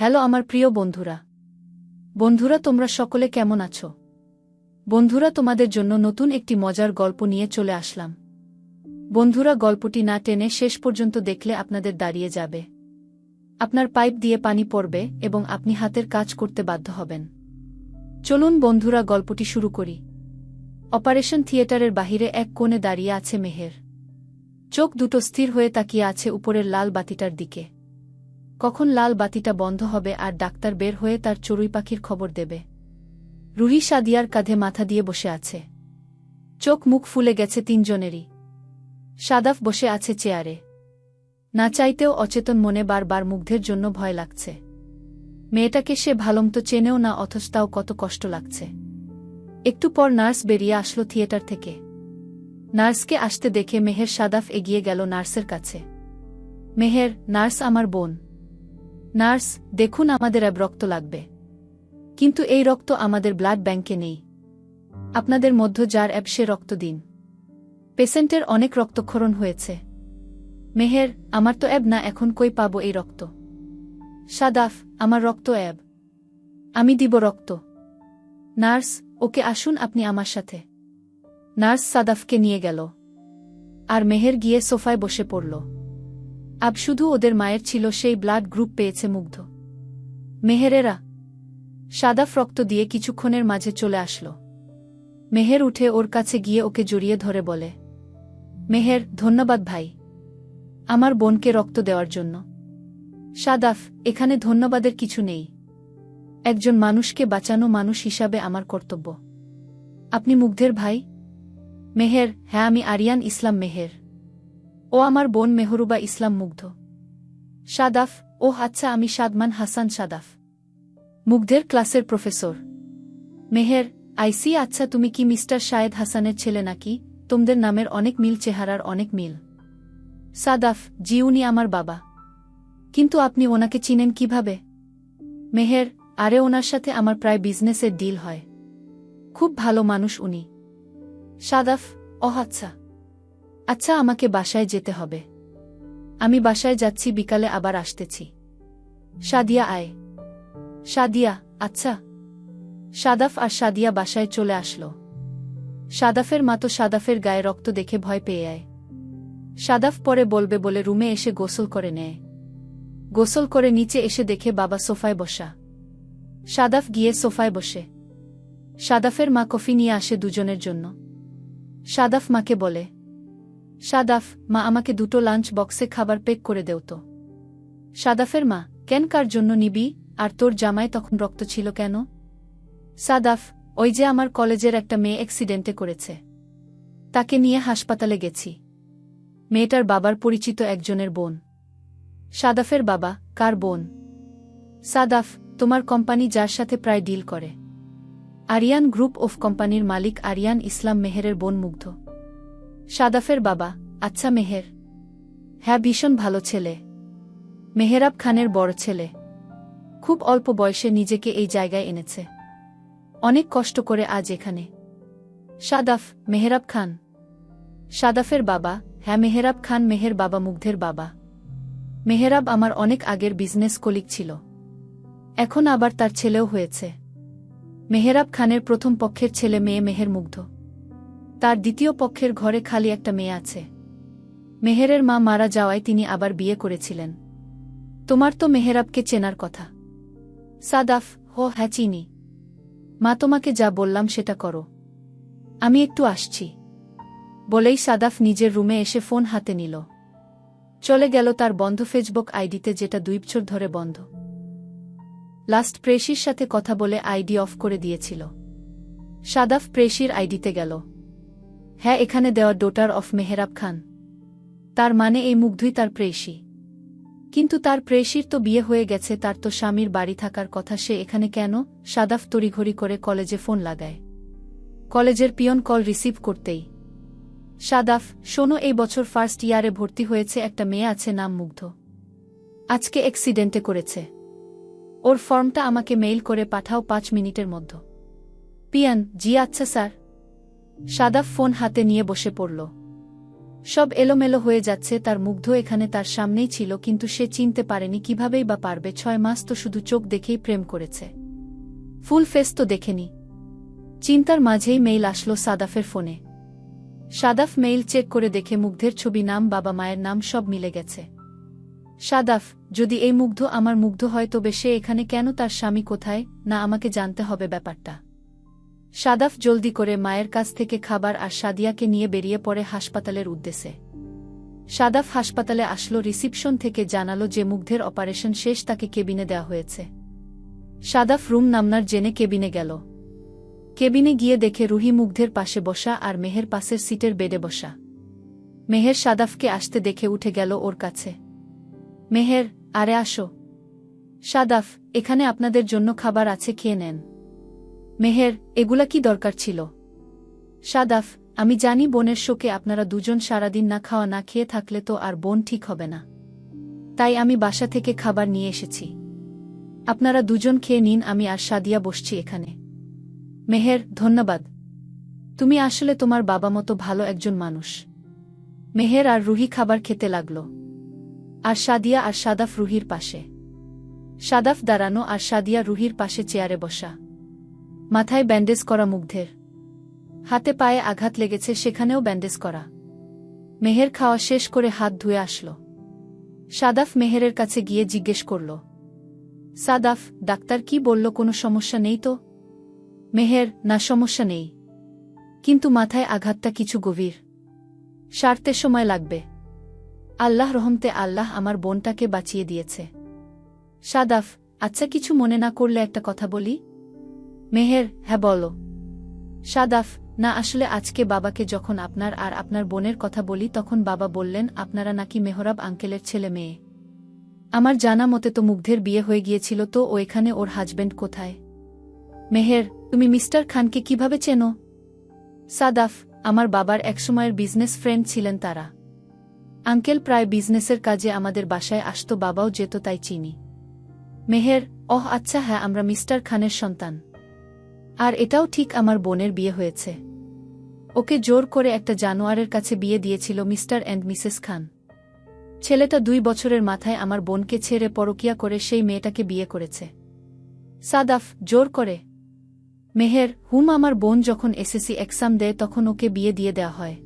Hello আমার প্রিয় বন্ধুরা। বন্ধুরা, তোমরা সকলে কেমন আছো? বন্ধুরা, তোমাদের জন্য নতুন একটি মজার গল্প নিয়ে চলে আসলাম। বন্ধুরা, গল্পটি না টেনে শেষ পর্যন্ত দেখলে আপনাদের দাঁড়িয়ে যাবে। আপনার পাইপ দিয়ে পানি পড়বে এবং আপনি হাতের কাজ করতে বাধ্য হবেন। চলুন বন্ধুরা, গল্পটি শুরু করি। অপারেশন থিয়েটারের বাহিরে এক কোণে দাঁড়িয়ে আছে মেহের। চোখ দুটো স্থির হয়ে তাকিয়ে আছে উপরের লাল বাতিটার দিকে। কখন লাল বাতিটা বন্ধ হবে আর ডাক্তার বের হয়ে তার চড়ুই পাখির খবর দেবে। রুহি সাদিয়ার কাঁধে মাথা দিয়ে বসে আছে। চোখ মুখ ফুলে গেছে তিনজনেরই। সাদাফ বসে আছে চেয়ারে। না চাইতেও অচেতন মনে বারবার মুগ্ধের জন্য ভয় লাগছে। মেয়েটাকে সে ভালমতো চেনেও না, অথচ তাও কত কষ্ট লাগছে। একটু পর নার্স বেরিয়ে আসলো থিয়েটার থেকে। নার্সকে আসতে দেখে মেহের সাদাফ এগিয়ে গেল নার্সের কাছে। মেহের, নার্স আমার বোন। নার্স, দেখুন আমাদের অ্যাব রক্ত লাগবে। কিন্তু এই রক্ত আমাদের ব্লাড ব্যাংকে নেই। আপনাদের মধ্য যার অ্যাব সে রক্ত দিন। পেশেন্টের অনেক রক্তক্ষরণ হয়েছে। মেহের, আমার তো অ্যাব না, এখন কই পাবো এই রক্ত? সাদাফ, আমার রক্ত অ্যাব আমি দিব রক্ত। নার্স, ওকে আসুন আপনি আমার সাথে। নার্স সাদাফকে নিয়ে গেল। আর মেহের গিয়ে সোফায় বসে পড়ল। আব শুধু ওদের মায়ের ছিল সেই ব্লাড গ্রুপ পেয়েছে মুগ্ধ। মেহেরেরা সাদাফ রক্ত দিয়ে কিছুক্ষণের মাঝে চলে আসল। মেহের উঠে ওর কাছে গিয়ে ওকে জড়িয়ে ধরে বলে, মেহের, ধন্যবাদ ভাই, আমার বোনকে রক্ত দেওয়ার জন্য। সাদাফ, এখানে ধন্যবাদের কিছু নেই। একজন মানুষকে বাঁচানো মানুষ হিসাবে আমার কর্তব্য। আপনি মুগ্ধের ভাই? মেহের হ্যাঁ আমি আরিয়ান ইসলাম মেহের। ও আমার বোন মেহরুবা ইসলাম মুগ্ধ। সাদাফ ও আচ্ছা আমি সাদমান হাসান সাদাফ। মুগ্ধের ক্লাসের প্রফেসর। মেহের, আইসি আচ্ছা তুমি কি মিস্টার শায়েদ হাসানের ছেলে নাকি? তোমাদের নামের অনেক মিল, চেহারার অনেক মিল। সাদাফ, জি উনি আমার বাবা। কিন্তু আপনি ওনাকে চিনেন কীভাবে? মেহের, আরে ওনার সাথে আমার প্রায় বিজনেসের ডিল হয়। খুব ভালো মানুষ উনি। সাদাফ অহ আচ্ছা। আচ্ছা আমাকে বাসায় যেতে হবে। আমি বাসায় যাচ্ছি, বিকালে আবার আসতেছি। সাদিয়া, আয়। সাদিয়া আচ্ছা। সাদাফ আর সাদিয়া বাসায় চলে আসলো। সাদাফের মা তো সাদাফের গায়ে রক্ত দেখে ভয় পেয়ে আয়। সাদাফ পরে বলবে বলে রুমে এসে গোসল করে নেয়। গোসল করে নিচে এসে দেখে বাবা সোফায় বসা। সাদাফ গিয়ে সোফায় বসে। সাদাফের মা কফি নিয়ে আসে দুজনের জন্য। সাদাফ মাকে বলে সাদাফ, মা আমাকে দুটো লাঞ্চ বক্সে খাবার পেক করে দেও তো। সাদাফের মা, কেন কার জন্য নিবি? আর তোর জামায় তখন রক্ত ছিল কেন? সাদাফ, ওই যে আমার কলেজের একটা মেয়ে অ্যাক্সিডেন্টে করেছে। তাকে নিয়ে হাসপাতালে গেছি। মেয়েটার বাবার পরিচিত একজনের বোন। সাদাফের বাবা, কার বোন? সাদাফ, তোমার কোম্পানি যার সাথে প্রায় ডিল করে। আরিয়ান গ্রুপ অফ কোম্পানির মালিক আরিয়ান ইসলাম মেহেরের বোন মুগ্ধ। সাদাফের বাবা আচ্ছা মেহের। হ্যাঁ ভীষণ ভালো ছেলে। মেহেরাব খানের বড় ছেলে। খুব অল্প বয়সে নিজেকে এই জায়গায় এনেছে। অনেক কষ্ট করে আজ এখানে। সাদাফ, মেহেরাব খান। সাদাফের বাবা হ্যাঁ মেহেরাব খান, মেহের বাবা মুগ্ধের বাবা। মেহেরাব আমার অনেক আগের বিজনেস কলিগ ছিল। এখন আবার তার ছেলেও হয়েছে। মেহেরাব খানের প্রথম পক্ষের ছেলে মেয়ে মেহের মুগ্ধ। তার দ্বিতীয় পক্ষের ঘরে খালি একটা মেয়ে আছে। মেহেরের মা মারা যাওয়ায় তিনি আবার বিয়ে করেছিলেন। তোমার তো মেহেরাবকে চেনার কথা। সাদাফ, হো হ্যাঁ চিনি। মা, তোমাকে যা বললাম সেটা করো। আমি একটু আসছি। বলেই সাদাফ নিজের রুমে এসে ফোন হাতে নিল। চলে গেল তার বন্ধ ফেসবুক আইডিতে যেটা দুই বছর ধরে বন্ধ। লাস্ট প্রেশির সাথে কথা বলে আইডি অফ করে দিয়েছিল। সাদাফ প্রেশির আইডিতে গেল। হ্যাঁ এখানে দেওয়া ডোটার অফ মেহেরাব খান। তার মানে এই মুগ্ধই তার প্রেয়সী। কিন্তু তার প্রেয়সীর তো বিয়ে হয়ে গেছে, তার তো স্বামীর বাড়ি থাকার কথা, সে এখানে কেন? সাদাফ তড়িঘড়ি করে কলেজে ফোন লাগায়। কলেজের পিয়ন কল রিসিভ করতেই। সাদাফ, শোনো, এই বছর ফার্স্ট ইয়ারে ভর্তি হয়েছে একটা মেয়ে আছে নাম মুগ্ধ। আজকে অ্যাক্সিডেন্টে করেছে। ওর ফর্মটা আমাকে মেইল করে পাঠাও পাঁচ মিনিটের মধ্য। পিয়ান, জি আচ্ছা স্যার। সাদাফ ফোন হাতে নিয়ে বসে পড়ল। সব এলোমেলো হয়ে যাচ্ছে, তার মুগ্ধ এখানে তার সামনেই ছিল, কিন্তু সে চিনতে পারেনি কিভাবেই বা পারবে, ছয় মাস তো শুধু চোখ দেখেই প্রেম করেছে। ফুল ফেস তো দেখেনি। চিন্তার মাঝেই মেইল আসলো সাদাফের ফোনে। সাদাফ মেইল চেক করে দেখে মুগ্ধের ছবি, নাম, বাবা মায়ের নাম সব মিলে গেছে। সাদাফ, যদি এই মুগ্ধ আমার মুগ্ধ হয়, তবে সে এখানে কেন, তার স্বামী কোথায়, না আমাকে জানতে হবে ব্যাপারটা। সাদাফ জলদি করে মায়ের কাছ থেকে খাবার আর সাদিয়াকে নিয়ে বেরিয়ে পড়ে হাসপাতালের উদ্দেশ্যে। সাদাফ হাসপাতালে আসলো রিসিপশন থেকে জানালো যে মুগ্ধের অপারেশন শেষ তাকে কেবিনে দেওয়া হয়েছে। সাদাফ রুম নামনার জেনে কেবিনে গেল। কেবিনে গিয়ে দেখে রুহি মুগ্ধের পাশে বসা আর মেহের পাশের সিটের বেডে বসা। মেহের সাদাফকে আসতে দেখে উঠে গেল ওর কাছে। মেহের, আরে আসো। সাদাফ, এখানে আপনাদের জন্য খাবার আছে, খেয়ে নেন। মেহের, এগুলা কি দরকার ছিল? সাদাফ, আমি জানি বোনের শোকে আপনারা দুজন সারাদিন না খাওয়া না খেয়ে থাকলে তো আর বোন ঠিক হবে না। তাই আমি বাসা থেকে খাবার নিয়ে এসেছি। আপনারা দুজন খেয়ে নিন, আমি আর সাদিয়া বসছি এখানে। মেহের, ধন্যবাদ। তুমি আসলে তোমার বাবা মতো ভালো একজন মানুষ। মেহের আর রুহি খাবার খেতে লাগল। আর সাদিয়া আর সাদাফ রুহির পাশে। সাদাফ দাঁড়ানো আর সাদিয়া রুহির পাশে চেয়ারে বসা। মাথায় ব্যান্ডেজ করা মুগ্ধের। হাতে পায়ে আঘাত লেগেছে, সেখানেও ব্যান্ডেজ করা। মেহের খাওয়া শেষ করে হাত ধুয়ে আসল। সাদাফ মেহেরের কাছে গিয়ে জিজ্ঞেস করল, সাদাফ, ডাক্তার কি বলল, কোনো সমস্যা নেই তো? মেহের, না, সমস্যা নেই। কিন্তু মাথায় আঘাতটা কিছু গভীর। সারতে সময় লাগবে। আল্লাহ রহমতে আল্লাহ আমার বোনটাকে বাঁচিয়ে দিয়েছে। সাদাফ আচ্ছা কিছু মনে না করলে একটা কথা বলি? মেহের হ্যাঁ বলো। সাদাফ, না আসলে আজকে বাবাকে যখন আপনার আর আপনার বোনের কথা বলি তখন বাবা বললেন, আপনারা নাকি মেহরাব আঙ্কেলের ছেলে মেয়ে। আমার জানা মতে তো মুগ্ধের বিয়ে হয়ে গিয়েছিল তো ও এখানে ওর হাজবেন্ড কোথায়? মেহের, তুমি মিস্টার খানকে কীভাবে চেনো? সাদাফ, আমার বাবার একসময়ের বিজনেস ফ্রেন্ড ছিলেন তারা। আঙ্কেল প্রায় বিজনেসের কাজে আমাদের বাসায় আসতো, বাবাও যেত তাই চিনি। মেহের, ওহ আচ্ছা হ্যাঁ আমরা মিস্টার খানের সন্তান। আর এটাও ঠিক আমার বোনের বিয়ে হয়েছে। ওকে জোর করে একটা জানোয়ারের কাছে বিয়ে দিয়েছিল মিস্টার অ্যান্ড মিসেস খান। ছেলেটা দুই বছরের মাথায় আমার বোনকে ছেড়ে পরকিয়া করে সেই মেয়েটাকে বিয়ে করেছে। সাদাফ, জোর করে। মেহের, হুম, আমার বোন যখন এসএসসি এক্সাম দেয় তখন ওকে বিয়ে দিয়ে দেওয়া হয়।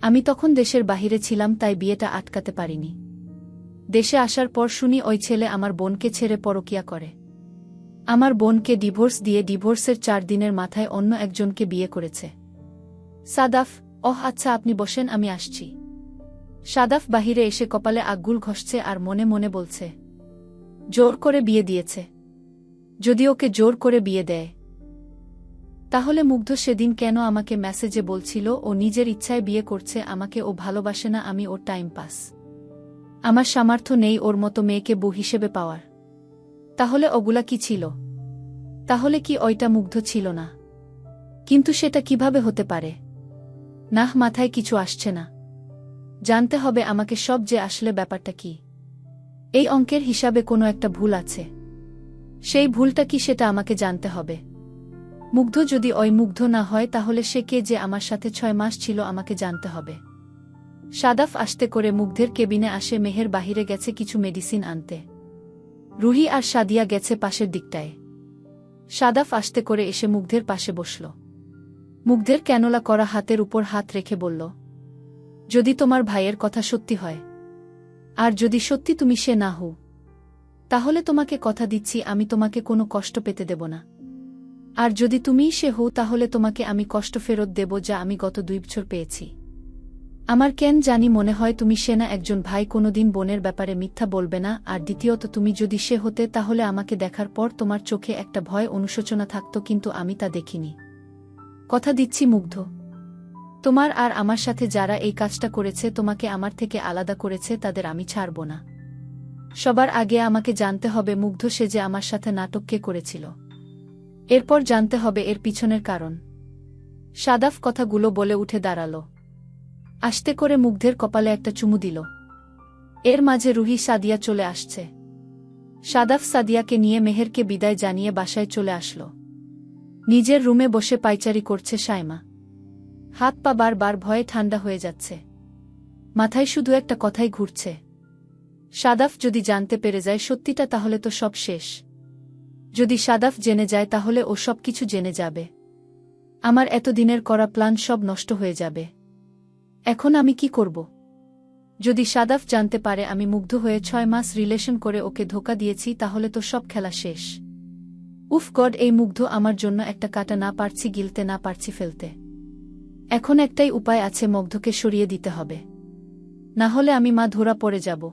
আমি তখন দেশের বাহিরে ছিলাম, তাই বিয়েটা আটকাতে পারিনি। দেশে আসার পর শুনি ওই ছেলে আমার বোনকে ছেড়ে পরকিয়া করে। আমার বোনকে ডিভোর্স দিয়ে ডিভোর্সের চার দিনের মাথায় অন্য একজনকে বিয়ে করেছে। সাদাফ, ওহ আচ্ছা আপনি বসেন, আমি আসছি। সাদাফ বাহিরে এসে কপালে আগুল ঘষছে আর মনে মনে বলছে, জোর করে বিয়ে দিয়েছে। যদি ওকে জোর করে বিয়ে দেয়। তাহলে মুগ্ধ সেদিন কেন আমাকে মেসেজে বলছিল, ও নিজের ইচ্ছায় বিয়ে করছে, আমাকে ও ভালোবাসে না, আমি ওর টাইম পাস। আমার সামর্থ্য নেই ওর মতো মেয়েকে বউ হিসেবে পাওয়ার। তাহলে ওগুলা কি ছিল? তাহলে কি ওইটা মুগ্ধ ছিল না? কিন্তু সেটা কীভাবে হতে পারে? নাহ, মাথায় কিছু আসছে না। জানতে হবে আমাকে সব যে আসলে ব্যাপারটা কি। এই অঙ্কের হিসাবে কোনো একটা ভুল আছে। সেই ভুলটা কি সেটা আমাকে জানতে হবে। মুগ্ধ যদি ওই মুগ্ধ না হয়, তাহলে সে কে যে আমার সাথে ছয় মাস ছিল আমাকে জানতে হবে। সাদাফ আসতে করে মুগ্ধের কেবিনে আসে, মেহের বাহিরে গেছে কিছু মেডিসিন আনতে। রুহি আর সাদিয়া গেছে পাশের দিকটায়। সাদাফ আসতে করে এসে মুগ্ধের পাশে বসল। মুগ্ধের ক্যানোলা করা হাতের উপর হাত রেখে বলল, যদি তোমার ভাইয়ের কথা সত্যি হয়, আর যদি সত্যি তুমি সে না হও, তাহলে তোমাকে কথা দিচ্ছি আমি তোমাকে কোনো কষ্ট পেতে দেব না। আর যদি তুমিই সে হও তাহলে তোমাকে আমি কষ্ট ফেরত দেব যা আমি গত দুই বছর পেয়েছি। আমার কেন জানি মনে হয় তুমি সেনা একজন ভাই, কোনোদিন বোনের ব্যাপারে মিথ্যা বলবে না। আর দ্বিতীয়ত, তুমি যদি সে হতে, তাহলে আমাকে দেখার পর তোমার চোখে একটা ভয়, অনুশোচনা থাকত, কিন্তু আমি তা দেখিনি। কথা দিচ্ছি মুগ্ধ। তোমার আর আমার সাথে যারা এই কাজটা করেছে, তোমাকে আমার থেকে আলাদা করেছে, তাদের আমি ছাড়ব না। সবার আগে আমাকে জানতে হবে মুগ্ধ সে যে আমার সাথে নাটককে করেছিল। এরপর জানতে হবে এর পিছনের কারণ। সাদাফ কথাগুলো বলে উঠে দাঁড়াল। আসতে করে মুগ্ধের কপালে একটা চুমু দিল। এর মাঝে রুহি সাদিয়া চলে আসছে। সাদাফ সাদিয়াকে নিয়ে মেহেরকে বিদায় জানিয়ে বাসায় চলে আসলো। নিজের রুমে বসে পাইচারি করছে সাইমা। হাত পা বারবার ভয়ে ঠান্ডা হয়ে যাচ্ছে। মাথায় শুধু একটা কথাই ঘুরছে। সাদাফ যদি জানতে পেরে যায় সত্যিটা তাহলে তো সব শেষ। যদি সাদাফ জেনে যায় তাহলে ও সব কিছু জেনে যাবে। আমার এতদিনের করা প্ল্যান সব নষ্ট হয়ে যাবে। এখন আমি কি করব? যদি সাদাফ জানতে পারে আমি মুগ্ধ হয়ে ছয় মাস রিলেশন করে ওকে ধোকা দিয়েছি, তাহলে তো সব খেলা শেষ। উফ গড, এই মুগ্ধ আমার জন্য একটা কাটা না পারছি, গিলতে না পারছি ফেলতে। এখন একটাই উপায় আছে মুগ্ধকে সরিয়ে দিতে হবে। না হলে আমি মা ধরা পড়ে যাব।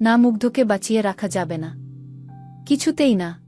না মুগ্ধকে বাঁচিয়ে রাখা যাবে না। কিছুতেই না।